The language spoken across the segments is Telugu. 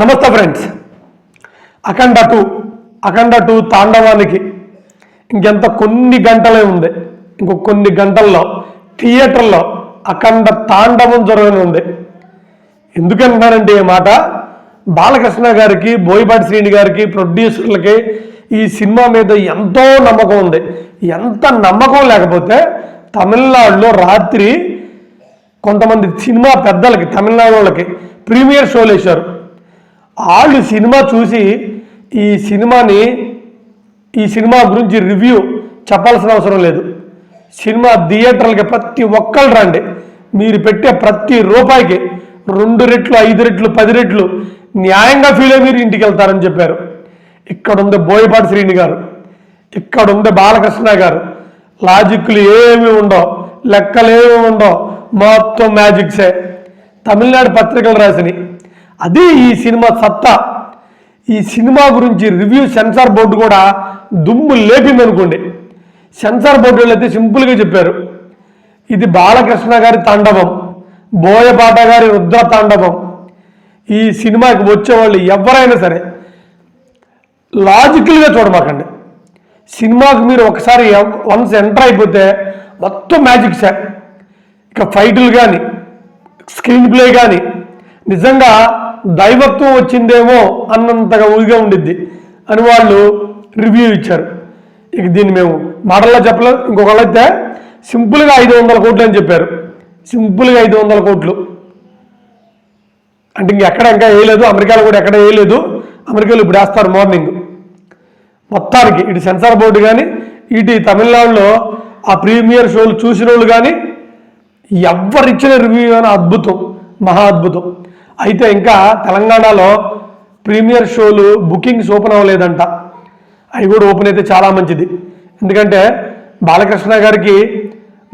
నమస్తే friends. Akhanda two Akhanda two తాండవానికి ఇంకెంత కొన్ని గంటలే ఉంది. ఇంకో కొన్ని గంటల్లో థియేటర్లో అఖండ తాండవం జరగనుంది ఎందుకంటున్నానంటే ఈ మాట? బాలకృష్ణ గారికి బోయపాటి శ్రీని గారికి ప్రొడ్యూసర్లకి ఈ సినిమా మీద ఎంతో నమ్మకం ఉంది. ఎంత నమ్మకం లేకపోతే తమిళనాడులో రాత్రి కొంతమంది సినిమా పెద్దలకి తమిళనాడు వాళ్ళకి ప్రీమియర్ షోలు వేశారు వాళ్ళు సినిమా చూసి ఈ సినిమాని ఈ సినిమా గురించి రివ్యూ చెప్పాల్సిన అవసరం లేదు. సినిమా థియేటర్లకి ప్రతి ఒక్కళ్ళు రండి. మీరు పెట్టే ప్రతి రూపాయికి రెండు రెట్లు ఐదు రెట్లు పది రెట్లు న్యాయంగా ఫీల్ అయ్యి మీరు ఇంటికి వెళ్తారని చెప్పారు. ఇక్కడ ఉంది బోయపాటి శ్రీని గారు ఇక్కడ ఉంది బాలకృష్ణ గారు లాజిక్లు ఏమి ఉండవు లెక్కలు ఏమి ఉండవు మొత్తం మ్యాజిక్సే. తమిళనాడు పత్రికలు రాసినాయి అది ఈ సినిమా సత్తా. ఈ సినిమా గురించి రివ్యూ సెన్సార్ బోర్డు కూడా దుమ్ము లేపిందనుకోండి. సెన్సార్ బోర్డు వాళ్ళు అయితే సింపుల్గా చెప్పారు. ఇది బాలకృష్ణ గారి తాండవం బోయపాట గారి రుద్ర తాండవం. ఈ సినిమాకి వచ్చేవాళ్ళు ఎవరైనా సరే లాజికల్గా చూడమాకండి. సినిమాకి మీరు ఒకసారి వన్స్ ఎంటర్ అయిపోతే మొత్తం మ్యాజిక్ సార్. ఇక ఫైట్లు కానీ స్క్రీన్ ప్లే కానీ నిజంగా దైవత్వం వచ్చిందేమో అన్నంతగా ఊరిగా ఉండిద్ది అని వాళ్ళు రివ్యూ ఇచ్చారు. ఇక దీన్ని మేము మాటల్లో చెప్పలేదు ఇంకొకళ్ళు అయితే సింపుల్గా ఐదు వందల కోట్లు అని చెప్పారు. సింపుల్గా ఐదు వందల కోట్లు. అంటే ఇంక ఎక్కడ ఇంకా వేయలేదు. అమెరికాలో కూడా ఎక్కడ వేయలేదు. అమెరికాలో ఇప్పుడు వేస్తారు మార్నింగ్ మొత్తానికి ఇటు సెన్సార్ బోర్డు కానీ ఇటు తమిళనాడులో ఆ ప్రీమియర్ షోలు చూసిన వాళ్ళు కానీ ఎవరిచ్చిన రివ్యూ కానీ అద్భుతం. మహా అద్భుతం. అయితే ఇంకా తెలంగాణలో ప్రీమియర్ షోలు బుకింగ్స్ ఓపెన్ అవ్వలేదంట. అవి కూడా ఓపెన్ అయితే చాలా మంచిది. ఎందుకంటే బాలకృష్ణ గారికి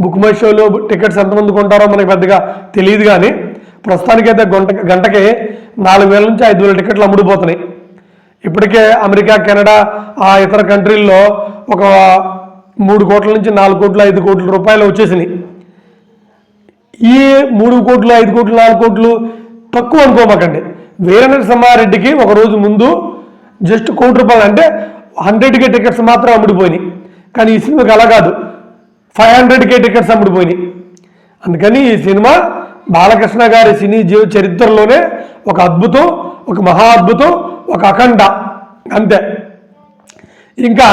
బుక్ మై షోలో టికెట్స్ ఎంతమంది కొంటారో మనకి పెద్దగా తెలియదు కానీ ప్రస్తుతానికైతే గంట గంటకి నాలుగు వేల నుంచి ఐదు వేల టికెట్లు అమ్ముడుపోతున్నాయి. ఇప్పటికే అమెరికా కెనడా ఆ ఇతర కంట్రీల్లో ఒక మూడు కోట్ల నుంచి నాలుగు కోట్లు ఐదు కోట్ల రూపాయలు వచ్చేసినాయి. ఈ మూడు కోట్లు ఐదు కోట్లు నాలుగు కోట్లు తక్కువ అనుకోమాకండి. వీరనర సమ్మారెడ్డికి ఒక రోజు ముందు జస్ట్ కోటి రూపాయలు అంటే హండ్రెడ్కే టికెట్స్ మాత్రం అమ్ముడిపోయినాయి. కానీ ఈ సినిమాకి అలా కాదు. ఫైవ్ హండ్రెడ్కే టికెట్స్ అమ్ముడిపోయినాయి. అందుకని ఈ సినిమా బాలకృష్ణ గారి సినీ జీవ చరిత్రలోనే ఒక అద్భుతం ఒక మహా అద్భుతం ఒక అఖండ. అంతే. ఇంకా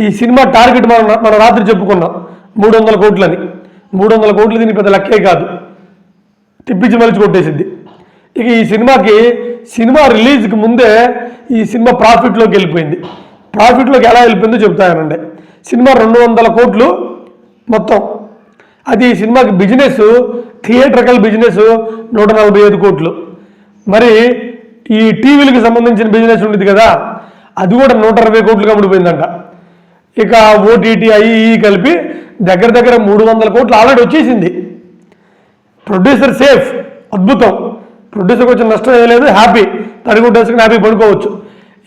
ఈ సినిమా టార్గెట్ మనం మనం రాత్రి చెప్పుకున్నాం. మూడు వందల కోట్లని. మూడు వందల కోట్లు దీని పెద్ద లెక్కే కాదు. తిప్పించి మలిచి కొట్టేసింది. ఇక ఈ సినిమాకి సినిమా రిలీజ్కి ముందే ఈ సినిమా ప్రాఫిట్లోకి వెళ్ళిపోయింది. ప్రాఫిట్లోకి ఎలా వెళ్ళిపోయిందో చెప్తానండి సినిమా రెండు వందల కోట్లు మొత్తం. అది ఈ సినిమాకి బిజినెస్ థియేటర్కల్ బిజినెస్ నూట నలభై ఐదు కోట్లు. మరి ఈ టీవీలకు సంబంధించిన బిజినెస్ ఉండేది కదా అది కూడా నూట అరవై కోట్లుగా ముడిపోయిందంట. ఇక ఓటీటీ ఐఈ కలిపి దగ్గర దగ్గర మూడు వందల కోట్లు ఆల్రెడీ వచ్చేసింది. ప్రొడ్యూసర్ సేఫ్ అద్భుతం. ప్రొడ్యూసర్కి వచ్చిన నష్టం ఏం లేదు హ్యాపీ తడిగుడ్డేసుకుని హ్యాపీ పడుకోవచ్చు.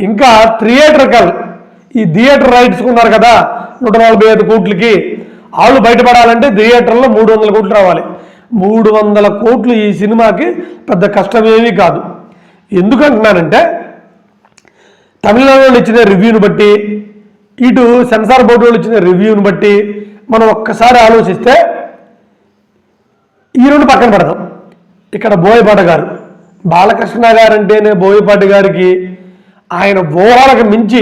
ఇంకా థియేటర్కల్ ఈ థియేటర్ రైట్స్ ఉన్నారు కదా నూట నలభై ఐదు కోట్లకి. వాళ్ళు బయటపడాలంటే థియేటర్లో మూడు వందల కోట్లు రావాలి. మూడు వందల కోట్లు ఈ సినిమాకి పెద్ద కష్టమేమీ కాదు. ఎందుకంటున్నానంటే తమిళనాడు వాళ్ళు ఇచ్చిన రివ్యూని బట్టి ఇటు సెన్సార్ బోర్డు వాళ్ళు ఇచ్చిన రివ్యూని బట్టి మనం ఒక్కసారి ఆలోచిస్తే ఈ రెండు పక్కన పెడదాం. ఇక్కడ బోయపాట గారు. బాలకృష్ణ గారు అంటేనే బోయపాటి గారికి ఆయన ఊహలకు మించి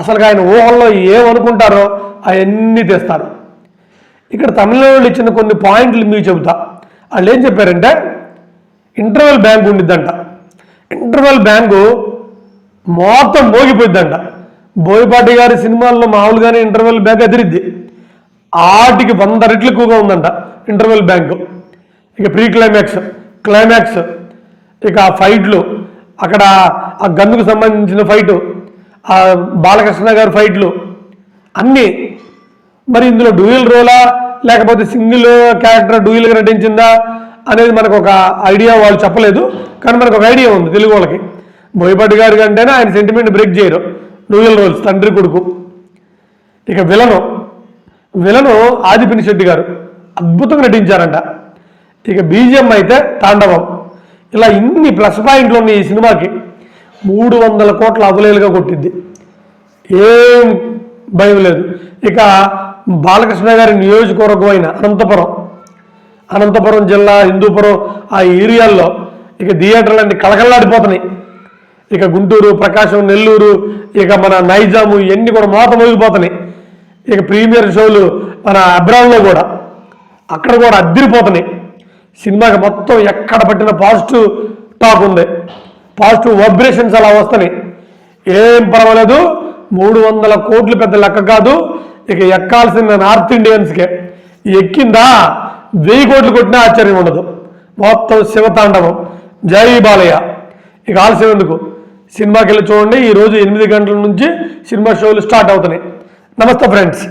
అసలు ఆయన ఊహల్లో ఏమనుకుంటారో అవన్నీ తెస్తారు. ఇక్కడ తమిళనాడు ఇచ్చిన కొన్ని పాయింట్లు మీకు చెబుతా. వాళ్ళు ఏం చెప్పారంటే ఇంటర్వెల్ బ్యాంక్ ఉండిద్దంట. ఇంటర్వెల్ బ్యాంకు మొత్తం మోగిపోయిద్దంట. బోయపాటి గారి సినిమాల్లో మామూలుగానే ఇంటర్వెల్ బ్యాంక్ ఎదిరిద్ది. ఆటికి వంద రెట్లు ఎక్కువగా ఉందంట ఇంటర్వెల్ బ్యాంకు. ఇక ప్రీ క్లైమాక్స్ క్లైమాక్స్. ఇక ఆ ఫైట్లు అక్కడ ఆ గన్నుకు సంబంధించిన ఫైటు ఆ బాలకృష్ణ గారి ఫైట్లు అన్నీ. మరి ఇందులో డూయల్ రోలా లేకపోతే సింగిల్ క్యారెక్టర్ డూయల్గా నటించిందా అనేది మనకు ఒక ఐడియా వాళ్ళు చెప్పలేదు. కానీ మనకు ఒక ఐడియా ఉంది తెలుగు వాళ్ళకి. బోయపాటి గారి కంటేనే ఆయన సెంటిమెంట్ బ్రేక్ చేయరు. డూయల్ రోల్స్ తండ్రి కొడుకు. ఇక విలను విలను ఆదిపిని శెట్టి గారు అద్భుతంగా నటించారంట. ఇక బీజిఎం అయితే తాండవం. ఇలా ఇన్ని ప్లస్ పాయింట్లు ఉన్నాయి ఈ సినిమాకి. మూడు వందల కోట్ల అవలేలుగా కొట్టింది. ఏం భయం లేదు. ఇక బాలకృష్ణ గారి నియోజకవర్గం అయిన అనంతపురం అనంతపురం జిల్లా హిందూపురం ఆ ఏరియాల్లో ఇక థియేటర్లన్నీ కలకల్లాడిపోతున్నాయి ఇక గుంటూరు ప్రకాశం నెల్లూరు ఇక మన నైజాము ఇవన్నీ కూడా మోత మోగిపోతున్నాయి. ఇక ప్రీమియర్ షోలు మన అబ్రామ్లో కూడా. అక్కడ కూడా అద్దరిపోతున్నాయి. సినిమాకి మొత్తం ఎక్కడ పట్టిన పాజిటివ్ టాక్ ఉంది. పాజిటివ్ వైబ్రేషన్స్ అలా వస్తున్నాయి. ఏం పర్వాలేదు. మూడు వందల కోట్లు పెద్ద లెక్క కాదు. ఇక ఎక్కాల్సిన నార్త్ ఇండియన్స్కే. ఎక్కిందా? వెయ్యి కోట్లు కొట్టినా ఆశ్చర్యం ఉండదు. మొత్తం శివతాండవం. జై బాలయ్య. ఇక ఆలస్యం ఎందుకు? సినిమాకి వెళ్ళి చూడండి. ఈరోజు ఎనిమిది గంటల నుంచి సినిమా షోలు స్టార్ట్ అవుతున్నాయి. నమస్తే ఫ్రెండ్స్.